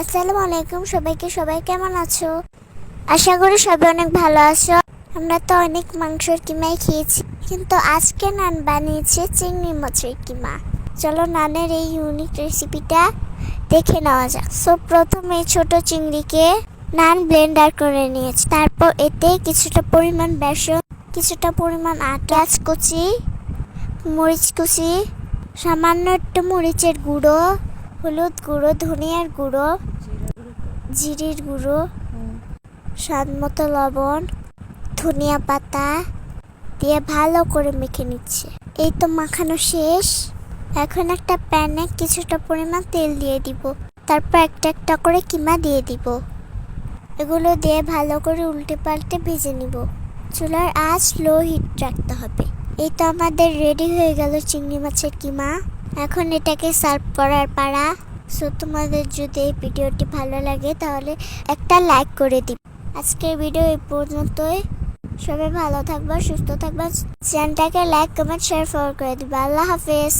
আসসালামু আলাইকুম সবাইকে, সবাই কেমন আছো? আশা করি সবাই অনেক ভালো আছো। আমরা তো অনেক মাংসের কিমাই খেয়েছি, কিন্তু আজকে নান বানিয়েছে চিংড়ি মাছের কিমা। চলো নানের এই ইউনিক রেসিপিটা দেখে নেওয়া যাক। সো প্রথমে ছোট চিংড়িকে নান ব্লেন্ডার করে নিয়েছি। তারপর এতে কিছুটা পরিমাণ বেসন, কিছুটা পরিমাণ আটা কুচি, মরিচ কুচি, সামান্য একটু মরিচের গুঁড়ো হলুদ গুঁড়ো, ধনিয়ার গুঁড়ো, জিরির গুঁড়ো, স্বাদ মতো লবণ, ধনিয়া পাতা দিয়ে ভালো করে মেখে নিচ্ছে। এই তো মাখানো শেষ। এখন একটা প্যানে কিছুটা পরিমাণ তেল দিয়ে দিব। তারপর একটা একটা করে কিমা দিয়ে দিব। এগুলো দিয়ে ভালো করে উল্টে পাল্টে ভেজে নিব। চুলার আঁচ লো হিট রাখতে হবে। এই তো আমাদের রেডি হয়ে গেল চিংড়ি মাছের কিমা। এখন এটাকে সার্ভ করার পাড়া সো তোমাদের যদি এই ভিডিওটি ভালো লাগে, তাহলে একটা লাইক করে দিই আজকের ভিডিও এই পর্যন্তই। সবাই ভালো থাকবা, সুস্থ থাকবা। চ্যানেলটাকে লাইক কমেন্ট শেয়ার ফলো করে দিবা। আল্লাহ হাফেজ।